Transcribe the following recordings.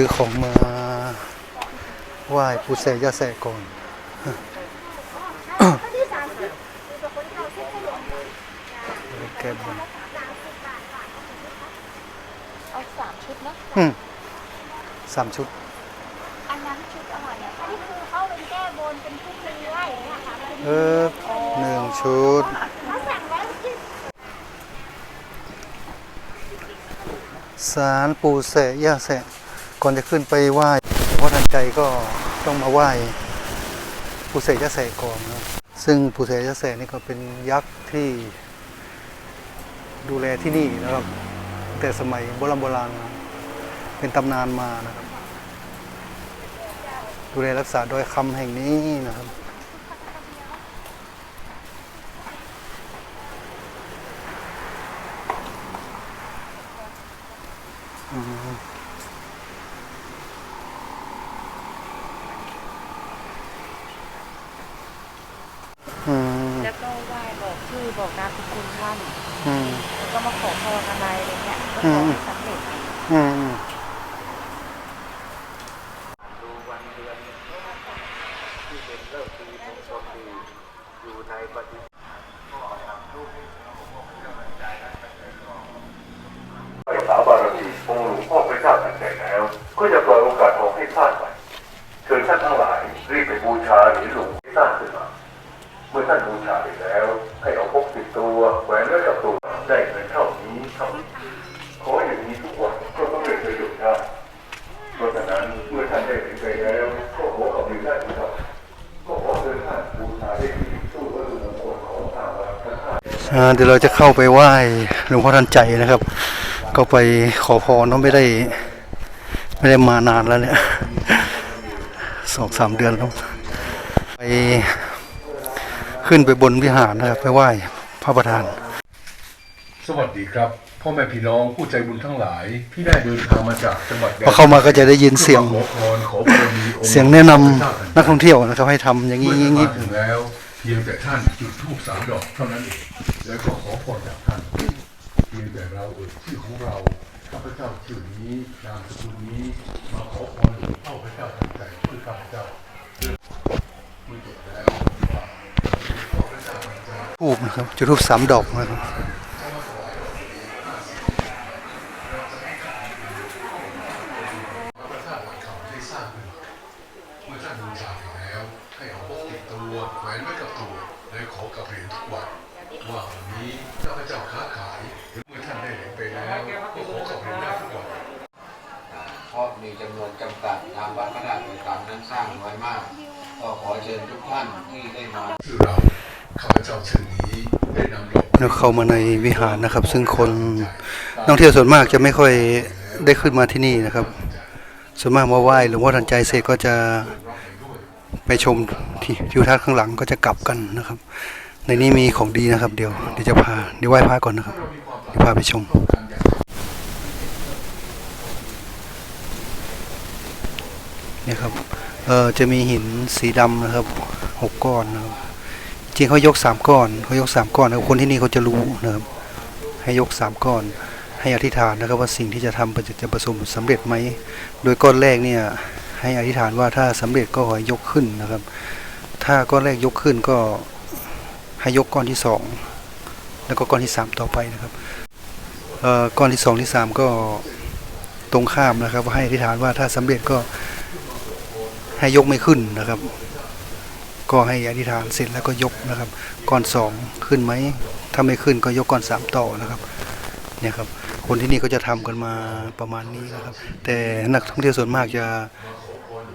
ซื้อของมาไหว้ปูเสยาแสก่อนแก้บนเอาสามชุดเนาะอืมสามชุด อันนั้นชุดอะไรอะอันนี้คือเข้าเป็นแก้บนเป็นชุดเป็นไหว้อย่างเงี้ยค่ะเออหนึ่งชุดถ้าสั่งแล้วที่สารปูเสยาแส ก่อนจะขึ้นไปไหว้เพราะทันใจก็ต้องมาไหว้ปูเสยาแสก่อนนะซึ่งปูเสยาแสนี่ก็เป็นยักษ์ที่ดูแลที่นี่นะครับตั้งแต่สมัยโบราณโบราณเป็นตำนานมานะครับ ดูแลรักษาโดยคำแห่งนี้นะครับ แล้วก็ไหว้บอกชื่อบอกนามสกุลท่านอืมแล้วก็มาขอพรอะไรอะไรเงี้ยก็อืขอมให้สำเร็จ อืม ไปสาบารมีองค์หลวงพ่อพระเจ้าทันใจแล้ว ก็จะปล่อยโอกาสทองให้พลาดไปเชิญท่านทั้งหลายรีบไปบูชาเหรียญหลวงที่สร้างขึ้นมา เมื่อท่านบูชาไปแล้วให้เอาพกติดตัวแหวนไว้กับตัวได้เงินเท่านี้เท่านี้ขออย่างนี้ทุกวันก็ต้องเป็นประโยชน์ได้เพราะฉะนั้นเมื่อท่านได้ถึงไปแล้วก็ขอกับมือได้ทุกวันก็ขอเชิญท่านบูชาได้ดีสู้วัตถุมงคลของทางวัดพระธาตุอ่าเดี๋ยวเราจะเข้าไปไหว้หลวงพ่อทันใจนะครับ ก็ไปขอพรเนาะไม่ได้ ไม่ได้มานานแล้วเนี่ยสองสามเดือนแล้วไป ขึ้นไปบนวิหารนะครับไปไหว้พระประธาน สวัสดีครับพ่อแม่พี่น้องผู้ใจบุญทั้งหลาย ที่ได้เดินทางมาจากจังหวัดแดพอเข้ามาก็จะได้ยินเสียงพื่อมาขอพรขอบารมีองค์เสียงแนะนำนักท่องเที่ยวนะครับให้ทำอย่างนี้เมื่ออย่างท่านนี้มาถึงแล้วเพียงแต่ท่านจุดธูปสามดอกเท่านั้นเองแล้วก็ขอพรจากท่าน เพียงแต่เราเอ่ยชื่อของเราข้าพเจ้าชื่อนี้นามสกุลนี้มาขอพรหลวงพ่อพระเจ้าทันใจเพื่อข้าพเจ้าเมื่อจบแล้วว่าขอพระเจ้า ทันใจทูบนะครับจุดทูบสามดอกนะครับพระธาตุหลักเขาได้สร้างขึ้นมาเมื่อท่านบูชาไปแล้วให้เอาพกติดตัวแหวนไว้กับตัวและขอกับเหรียญทุกวันว่าวันนี้ข้าพเจ้าค้าขายเมื่อท่านได้เหรียญไปแล้วก็ขอกับเหรียญได้ทุกวันเพราะมีจำนวนจำกัดทางวัดพระธาตุต่างๆนั้นสร้างไว้มาก ก็ขอเชิญทุกท่านที่ได้มาชื่อเราข้าพ เจ้าชื่อนี้ได้นำดอกแล้วเข้ามาในวิหารนะครับ ซึ่งคนนักท่องเที่ยวส่วนมากจะไม่ค่อยได้ขึ้นมาที่นี่นะครับ ส่วนมากมาไหว้หลวงพ่อทันใจเสร็จก็จะไปชมที่ทิวทัศน์ข้างหลังก็จะกลับกันนะครับ ในนี้มีของดีนะครับ เดี๋ยวเดี๋ยวจะพาเดี๋ยวไหว้พระก่อนนะครับเดี๋ยวพาไปชมเนี่ยครับเออจะมีหินสีดำนะครับหกก้อนนะครับ จริงเขายกสามก้อนเขายกสามก้อนนะคนที่นี่เขาจะรู้นะครับให้ยกสามก้อน ให้อธิษฐานนะครับว่าสิ่งที่จะทำจะจะประสบผลสำเร็จไหมโดยก้อนแรกเนี่ยให้อธิษฐานว่าถ้าสำเร็จก็ขอให้ยกขึ้นนะครับ ถ้าก้อนแรกยกขึ้นก็ให้ยกก้อนที่สองแล้วก็ก้อนที่สามต่อไปนะครับเอ่อก้อนที่สองที่สามก็ตรงข้ามนะครับ ว่าให้อธิษฐานว่าถ้าสำเร็จก็ให้ยกไม่ขึ้นนะครับ ก็ให้อธิษฐานเสร็จแล้วก็ยกนะครับ ก้อนสองขึ้นไหมถ้าไม่ขึ้นก็ยกก้อนสามต่อนะครับเนี่ยครับคนที่นี่ก็จะทำกันมาประมาณนี้นะครับ แต่นักท่องเที่ยวส่วนมากจะ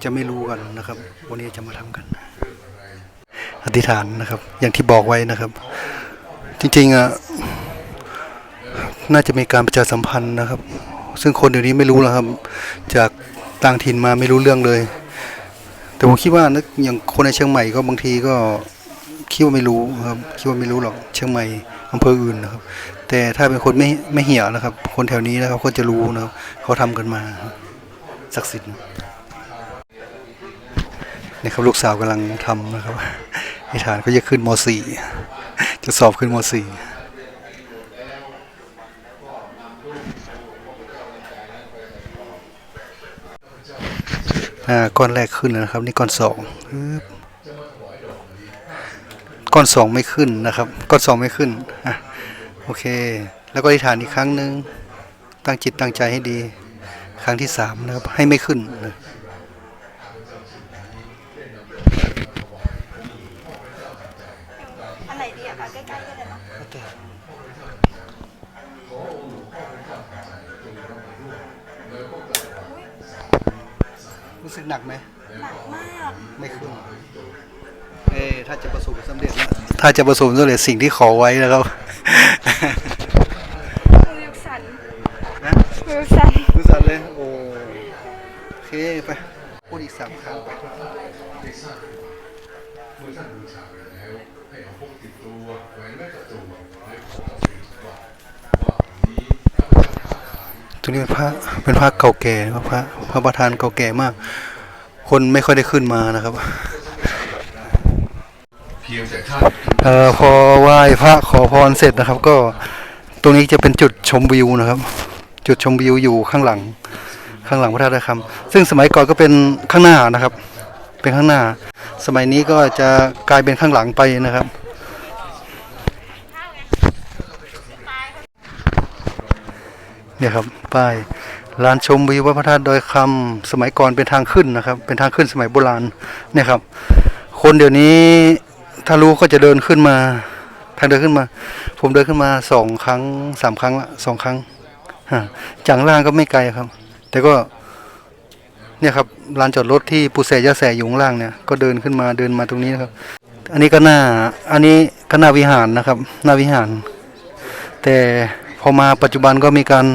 จะไม่รู้กันนะครับ วันนี้จะมาทำกันอธิษฐานนะครับ อย่างที่บอกไว้นะครับ จริงๆอะน่าจะมีการประชาสัมพันธ์นะครับ ซึ่งคนเดี๋ยวนี้ไม่รู้แล้วครับ จากต่างถิ่นมาไม่รู้เรื่องเลย แต่ผมคิดว่านึกอย่างคนในเชียงใหม่ก็บางทีก็คิดว่าไม่รู้ครับคิดว่าไม่รู้หรอกเชียงใหม่อำเภออื่นนะครับ แต่ถ้าเป็นคนไม่ไม่เหี่ยวนะครับ คนแถวนี้นะครับก็จะรู้นะครับเขาทำกันมาศักดิ์สิทธิ์นี่ครับลูกสาวกำลังทำนะครับไอ้ฐานก็จะขึ้นม .4 จะสอบขึ้นม .4 อ่าก้อนแรกขึ้นแล้วนะครับ นี่ก้อนสองก้อนสองไม่ขึ้นนะครับ ก้อนสองไม่ขึ้นอะโอเค แล้วก็อธิษฐานอีกครั้งหนึ่งตั้งจิตตั้งใจให้ดี ครั้งที่สามนะครับให้ไม่ขึ้นนะ หนักไหมหนักมากไม่ขึ้นเอถ้าจะประสบความสำเร็จนะถ้าจะประสบความสำเร็จสิ่งที่ขอไว้นะครับมือสั่นนะมือสั่นรู้สันเลยโอ้โอเคไปพูดอีกสามครั้งไปเมื่อท่านบูชาไปแล้วให้เอาพกติดตัวแหวนแม่กระตูและขอเอาเป็นว่าว่าวันนี้ข้าพเจ้าค้าขายตรงนี้เป็นพระเป็นพระเก่าแก่นะครับพระพระประธานเก่าแก่มาก คนไม่ค่อยได้ขึ้นมานะครับเพียงแต่ท่านเอ่อพอไหว้พระขอพรเสร็จนะครับ ก็ตรงนี้จะเป็นจุดชมวิวนะครับ จุดชมวิวอยู่ข้างหลัง ข้างหลังพระธาตุคำซึ่งสมัยก่อนก็เป็นข้างหน้านะครับ เป็นข้างหน้า สมัยนี้ก็จะกลายเป็นข้างหลังไปนะครับเนี่ยครับป้าย ลานชมวิววัดพระธาตุดอยคำสมัยก่อนเป็นทางขึ้นนะครับ เป็นทางขึ้นสมัยโบราณเนี่ยครับ คนเดี๋ยวนี้ถ้ารู้ก็จะเดินขึ้นมาทางเดินขึ้นมา ผมเดินขึ้นมาสองครั้งสามครั้งละสองครั้งจากล่างก็ไม่ไกลครับ แต่ก็เนี่ยครับลานจอดรถที่ปูเสยะแสอยู่ข้างล่างเนี่ยก็เดินขึ้นมาเดินมาตรงนี้นะครับ อันนี้ก็หน้าอันนี้ก็หน้าวิหารนะครับ หน้าวิหาร แต่พอมาปัจจุบันก็มีการ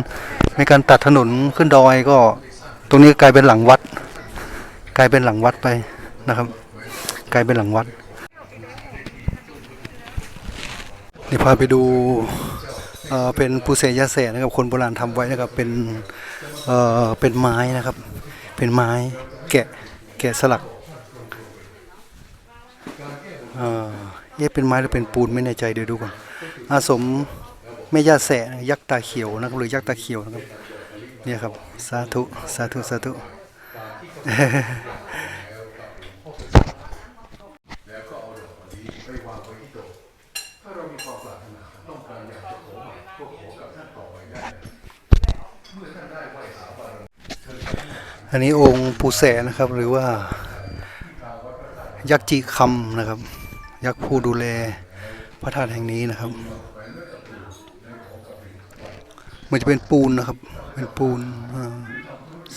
มีการตัดถนนขึ้นดอยก็ ตรงนี้กลายเป็นหลังวัด กลายเป็นหลังวัดไปนะครับ กลายเป็นหลังวัดนี่พาไปดูเอ่อเป็นปูเสยะแสนะครับคนโบราณทำไว้นะครับเป็นเอ่อเป็นไม้นะครับ เป็นไม้แกะแกะสลักเอ่อเอ๊ะเป็นไม้หรือเป็นปูนไม่แน่ใจเดี๋ยวดูก่อนอาสม แม่ย่าแสะยักษ์ตาเขียวนะครับหรือยักษ์ตาเขียวนะครับเนี่ยครับสาธุสาธุสาธุอันต่อไปได้เลยเมื่อท่านได้ไหว้สาบานอันนี้องค์ปูแสนะครับ หรือว่า ยักษ์จีคำนะครับ ยักษ์ผู้ดูแลพระธาตุแห่งนี้นะครับ มันจะเป็นปูนนะครับ เป็นปูนอ่า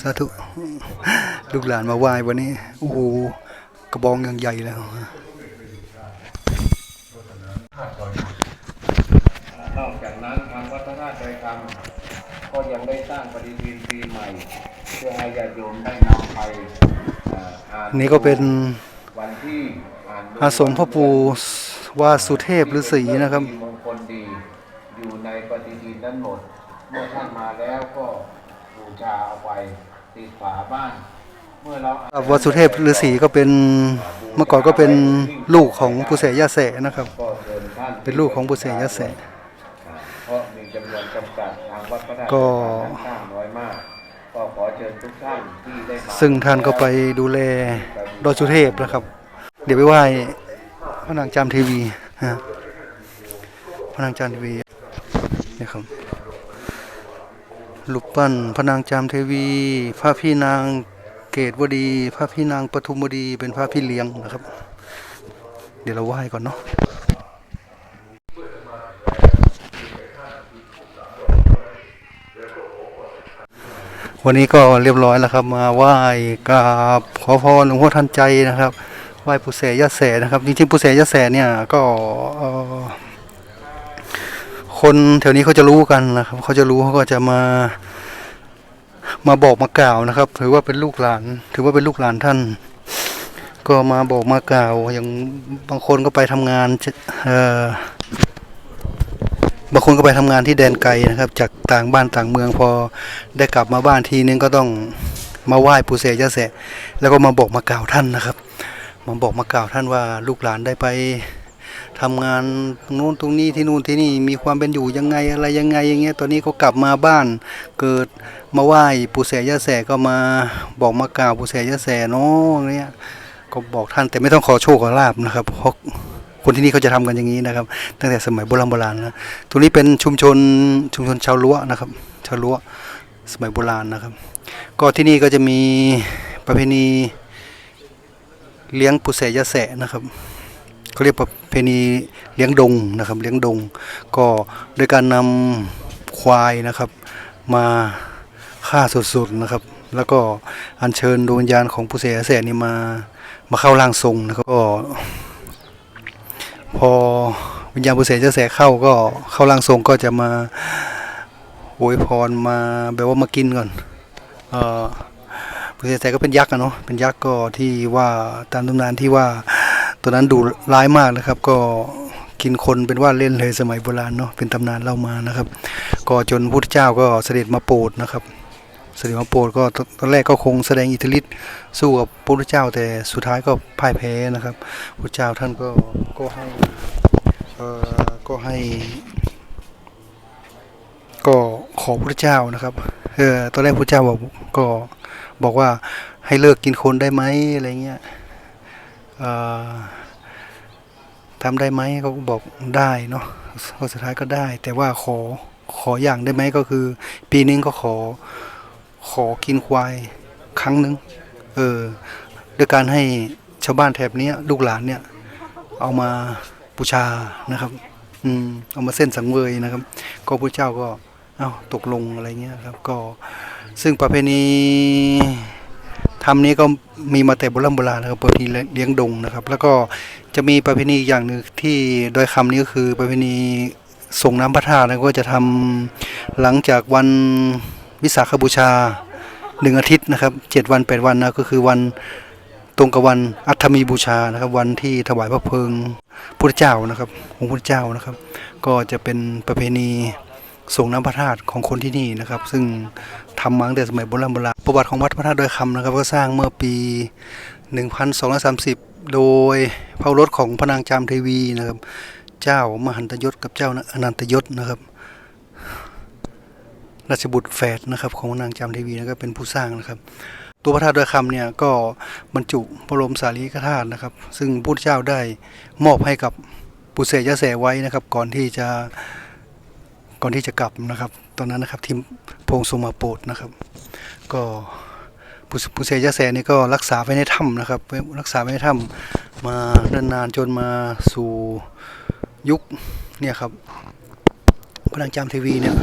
สาธุลูกหลานมาไหว้วันนี้ โอ้โห กระบองยังใหญ่แล้วนอกจากนั้นทางวัดพระธาตุดอยคำก็ยังได้สร้างปฏิทินปีใหม่ เพื่อให้ญาติโยมได้นำไปเอ่ออ่านนี่ก็เป็นวันที่อ่านอาสมพ่อปู่วาสุเทพฤาษีนะครับ มีมงคลดี อยู่ในปฏิทินนั้นหมด เมื่อท่านมาแล้วก็บูชาเอาไปติด ฝาบ้านเมื่อเราอ่านวัดสุเทพฤาษีก็เป็นเมื่อก่อนก็เป็นลูกของปุเสยะแสนะครับ ก็เชิญท่านเป็นลูกของปุเสยะแสเพราะมีจำนวนจำกัดทางวัดพระธาตุก็ สร้างน้อยมาก ก็ขอเชิญทุกท่านที่ได้มาซึ่งท่านก็ไปดูแลดอยสุเทพนะครับ เดี๋ยวไปไหว้พระนางจามเทีวีฮะพระนางจามเทีวีนี่ครับ รูปปั้นพระนางจามเทวี พระพี่นางเกตวดี พระพี่นางปทุมวดีเป็นพระพี่เลี้ยงนะครับ เดี๋ยวเราไหว้ก่อนเนาะวันนี้ก็เรียบร้อยแล้วครับมาไหว้กราบขอพรหลวงพ่อทันใจนะครับไหว้ปุเสยะแสนะครับจริงๆปุเสยะแสเนี่ยก็เออ คนแถวนี้เขาจะรู้กันนะครับเขาจะรู้เขาก็จะมา มาบอกมากล่าวนะครับ ถือว่าเป็นลูกหลาน ถือว่าเป็นลูกหลานท่าน ก็มาบอกมากล่าว อย่างบางคนก็ไปทำงานเอ่อบางคนก็ไปทำงานที่แดนไกลนะครับ จากต่างบ้านต่างเมืองพอได้กลับมาบ้านทีนึงก็ต้องมาไหว้ปู่เสยะแสะแล้วก็มาบอกมากล่าวท่านนะครับ มาบอกมากล่าวท่านว่าลูกหลานได้ไป ททำงานตรงนู้นตรงนี้ที่นู่นที่นี่มีความเป็นอยู่ยังไงอะไรยังไงอย่างเงี้ยตอนนี้เขากลับมาบ้าน เกิดมาไหว้ปู่แสย่าแสก็มาบอกมากล่าวปู่แสย่าแสเนาะอะไรเงี้ยก็บอกท่านแต่ไม่ต้องขอโชคขอลาบนะครับเพราะคนที่นี่เขาจะทำกันอย่างนี้นะครับ ตั้งแต่สมัยโบราณโบราณนะตรงนี้เป็นชุมชนชุมชนชาวล้วนะครับ ชาวล้วสมัยโบราณนะครับ ก็ที่นี่ก็จะมีประเพณีเลี้ยงปู่แสย่าแสนะครับ เขาเรียกประเพณีเลี้ยงดงนะครับเลี้ยงดง ก็โดยการนำควายนะครับ มาฆ่าสดๆนะครับ แล้วก็อัญเชิญดวงวิญญาณของปู่แสย่าแสนี่มามาเข้าร่างทรงนะครับก็พอวิญญาณปู่แสย่าแสเข้าก็เข้าร่างทรงก็จะมาอวยพรมาแบบว่ามากินก่อนเอ่อปู่เสแสก็เป็นยักษ์อะเนาะเป็นยักษ์ก็ที่ว่าตามตำนานที่ว่า ตัวนั้นดุร้ายมากนะครับ ก็กินคนเป็นว่าเล่นเลยสมัยโบราณเนาะเป็นตำนานเล่ามานะครับ ก็จนพระพุทธเจ้าก็เสด็จมาโปรดนะครับเสด็จมาโปรดก็ตอนแรกก็คงแสดงอิทธิฤทธิ์สู้กับพระพุทธเจ้า แต่สุดท้ายก็พ่ายแพ้นะครับพระพุทธเจ้าท่านก็ก็ให้เอ่อก็ให้ ก็ขอพระเจ้านะครับเออตอนแรกพระเจ้าบอกก็บอกว่าให้เลิกกินคนได้ไหมอะไรเงี้ย ทำได้ไหมเขาก็บอกได้เนาะก็สุดท้ายก็ได้ แต่ว่าขอขออย่างได้ไหมก็คือ ปีนึงก็ขอขอกินควายครั้งหนึ่งเออด้วยการให้ชาวบ้านแถบนี้ลูกหลานเนี่ย เอามาบูชานะครับ อืมเอามาเส้นสังเวยนะครับ ก็พระเจ้าก็เอ้าตกลงอะไรเงี้ยครับ ก็ซึ่งประเพณี ทำนี้ก็มีมาแต่โบราณโบราณนะครับประเพณีเลี้ยงดงนะครับ แล้วก็จะมีประเพณีอย่างหนึ่งที่โดยคำนี้ก็คือประเพณีส่งน้ำพระธาตุนะก็จะทำหลังจากวันวิสาขบูชาหนึ่งอาทิตย์นะครับเจ็ดวันแปดวันนะก็คือวันตรงกับวันอัฐมีบูชานะครับ วันที่ถวายพระเพลิงพุทธเจ้านะครับ องค์พุทธเจ้านะครับ ก็จะเป็นประเพณี ส่งน้ำพระธาตุของคนที่นี่นะครับ ซึ่งทำมาตั้งแต่สมัยโบราณโบราณประวัติของวัดพระธาตุดอยคำนะครับก็สร้างเมื่อปี 1230 โดยพระรถของพระนางจามเทวีนะครับ เจ้ามหันตยศกับเจ้าอนันตยศนะครับราชบุตรแฝดนะครับของพระนางจามเทวีนะครับเป็นผู้สร้างนะครับ ตัวพระธาตุดอยคำเนี่ยก็บรรจุพระบรมสารีริกธาตุนะครับ ซึ่งพระพุทธเจ้าได้มอบให้กับปุเสยะแสไว้นะครับ ก่อนที่จะ ก่อนที่จะกลับนะครับ ตอนนั้นนะครับทีมพงค์ทรงมาโปรดนะครับ ก็ผู้เสียยะแสนี่ก็รักษาไว้ในถ้ำนะครับ รักษาไว้ในถ้ำมานิ่นนานจนมาสู่ยุคเนี่ยครับพระนางจามเทวีเนี่ย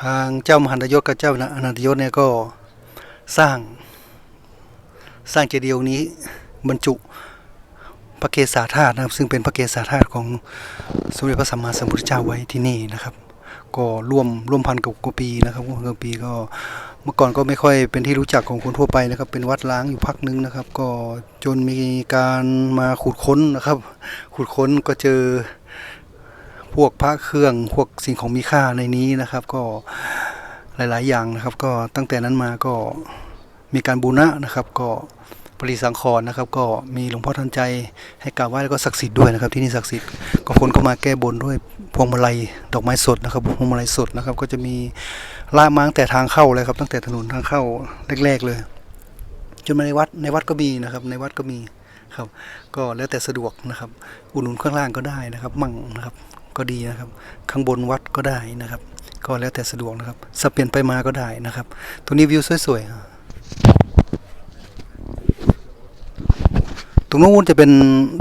ทางเจ้ามหันตยศกับเจ้าอนันตยศเนี่ยก็สร้างสร้างเจดีย์องค์นี้บรรจุ พระเกศาธาตุนะครับ ซึ่งเป็นพระเกศาธาตุของสมเด็จพระสัมมาสัมพุทธเจ้าไว้ที่นี่นะครับ ก็ร่วมร่วมพันกว่าปีนะครับร่วมกว่าปีก็เมื่อก่อนก็ไม่ค่อยเป็นที่รู้จักของคนทั่วไปนะครับ เป็นวัดล้างอยู่พักนึงนะครับ ก็จนมีการมาขุดค้นนะครับ ขุดค้นก็เจอพวกพระเครื่องพวกสิ่งของมีค่าในนี้นะครับ ก็หลาย ๆ อย่างนะครับ ก็ตั้งแต่นั้นมาก็มีการบูรณะนะครับ ก็ ริสังขรณ์นะครับ ก็มีหลวงพ่อทันใจให้กราบไหว้แล้วก็ศักดิ์สิทธิ์ด้วยนะครับ ที่นี่ศักดิ์สิทธิ์ก็คนก็มาแก้บนด้วยพวงมาลัยดอกไม้สดนะครับพวงมาลัยสดนะครับ ก็จะมีลากมาตั้งแต่ทางเข้าเลยครับ ตั้งแต่ถนนทางเข้าแรก ๆ เลยจนมาในวัดในวัดก็มีนะครับ ในวัดก็มีครับ ก็แล้วแต่สะดวกนะครับ อุดหนุนข้างล่างก็ได้นะครับ มั่งนะครับก็ดีนะครับ ข้างบนวัดก็ได้นะครับ ก็แล้วแต่สะดวกนะครับสับเปลี่ยนไปมาก็ได้นะครับตรงนี้วิวสวยๆ รงนู้นจะเป็น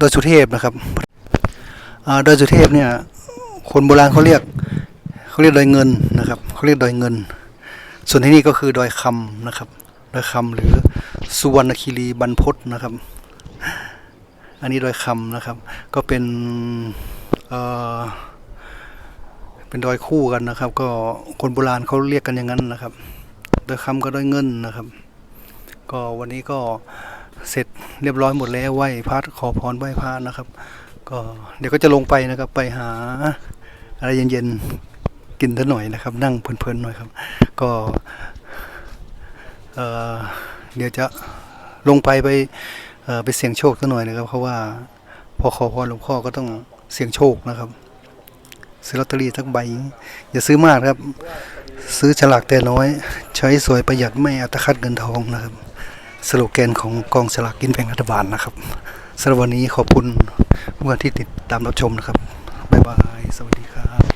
ดอยสุเทพนะครับอดอยสุเทพเนี่ย คนโบราณเขาเรียกเขาเรียกดอยเงินนะครับเขาเรียกดอยเงิน ส่วนที่นี่ก็คือดอยคำนะครับดอยคำหรือสุวรรณคีรีบรรพตนะครับ อันนี้ดอยคำนะครับ ก็เป็นเอ่อเป็นดอยคู่กันนะครับ ก็คนโบราณเขาเรียกกันอย่างนั้นนะครับ ดอยคำก็ดอยเงินนะครับ ก็วันนี้ก็ เสร็จเรียบร้อยหมดแล้วไหว้พระขอพรไหว้พระนะครับ ก็เดี๋ยวก็จะลงไปนะครับ ไปหาอะไรเย็นๆกินสักหน่อยนะครับ นั่งเพลินๆหน่อยครับ ก็เออเดี๋ยวจะลงไปไปเออไปเสี่ยงโชคสักหน่อยนะครับ เพราะว่าพพอขอพรหลวงพ่อก็ต้องเสี่ยงโชคนะครับ ซื้อลอตเตอรี่สักใบ อย่าซื้อมากครับ ซื้อฉลากแต่น้อย ใช้สวยประหยัดไม่อัตคัดเงินทองนะครับ สโลแกนของกองสลากกินแบ่งรัฐบาลนะครับสำหรับวันนี้ขอบคุณเพื่อนที่ติดตามรับชมนะครับ บ๊ายบาย สวัสดีครับ